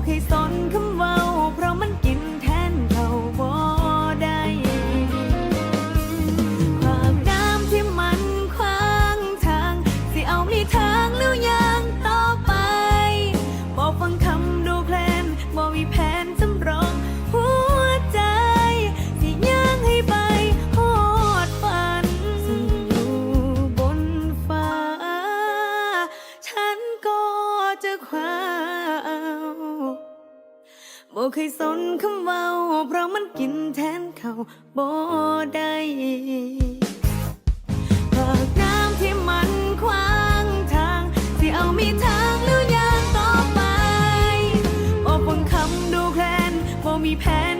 ขอให้สนคำเว้า เพราะมันกินแทนเขาบ่ได้ความน้ำที่มันขวางทาง สิเอามีทางแล้วยังต่อไปบอกฟังคำดูแคลนบ่มีแผนสำรองหัวใจ สิย่างให้ไปหอดฝันซึ่อยู่บนฟ้า ฉันก็จะคว้า บ่เคยสนคำเว้า เพราะมันกินแทนเขาบ่ได้หากน้ำที่มันขวางทาง ที่เอามีทางหรือยางต่อไป โอ้ฟังคำดูแคลนบมีแผน